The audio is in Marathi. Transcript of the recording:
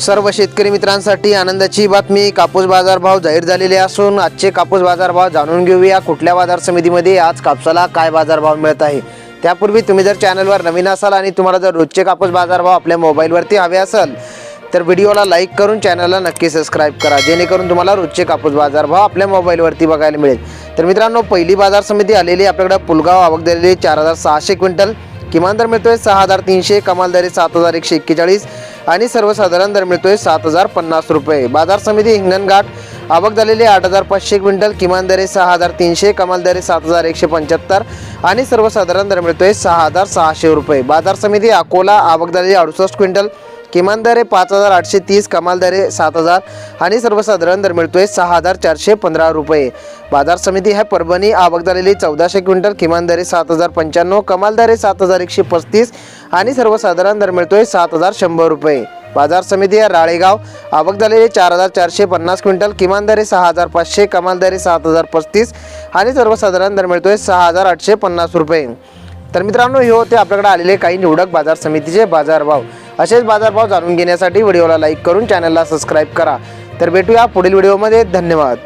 सर्व शेतकरी मित्रांसाठी आनंदाची बातमी. कापूस बाजारभाव जाहीर झालेले असून आजचे कापूस बाजारभाव जाणून घेऊया. कुठल्या बाजार समितीमध्ये आज कापसाला काय बाजारभाव मिळत आहे? त्यापूर्वी तुम्ही जर चॅनलवर नवीन असाल आणि तुम्हाला जर रोजचे कापूस बाजारभाव आपल्या मोबाईलवरती हवे असेल तर व्हिडिओला लाईक करून चॅनलला नक्की सबस्क्राईब करा. जेणेकरून तुम्हाला रोजचे कापूस बाजारभाव आपल्या मोबाईलवरती बघायला मिळेल. तर मित्रांनो पहिली बाजार समिती आलेली आपल्याकडे. पुलगाव आवक दिलेली चार हजार सहाशे क्विंटल. किमान दर मिळतोय सहा हजार तीनशे कमाल दर सात हजार एकशे एक्केचाळीस. आणि सर्वसाधारण दर मिळतोय सात हजार पन्नास रुपये. बाजार समिती हिंगणघाट आवक झालेली आठ हजार पाचशे क्विंटल किमान दरे सहा हजार तीनशे कमाल दरे सात हजार एकशे पंच्याहत्तर आणि सर्वसाधारण दर मिळतोय सहा हजार सहाशे रुपये. बाजार समिती अकोला आवक झालेली अडुसष्ट क्विंटल किमान दर आहे पाच हजार आठशे तीस कमाल दर आहे सात हजार आणि सर्वसाधारण दर मिळतोय सहा हजार चारशे पंधरा रुपये. बाजार समिती ह्या परभणी आवक झालेली चौदाशे क्विंटल किमान दर आहे सात हजार पंच्याण्णव कमाल दर आहे सात हजार एकशे पस्तीस आणि सर्वसाधारण दर मिळतोय सात हजार शंभर रुपये. बाजार समिती आहे राळेगाव आवक झालेले चार हजार चारशे पन्नास क्विंटल किमान दर आहे सहा हजार पाचशे कमाल दर आहे सात हजार पस्तीस आणि सर्वसाधारण दर मिळतोय सहा हजार आठशे पन्नास रुपये. तर मित्रांनो हे होते आपल्याकडे आलेले काही निवडक बाजार समितीचे बाजारभाव. असेच बाजारभाव जाणून घेण्यासाठी व्हिडिओला लाईक करून चॅनलला सबस्क्राईब करा. तर भेटूया पुढील व्हिडिओमध्ये. धन्यवाद.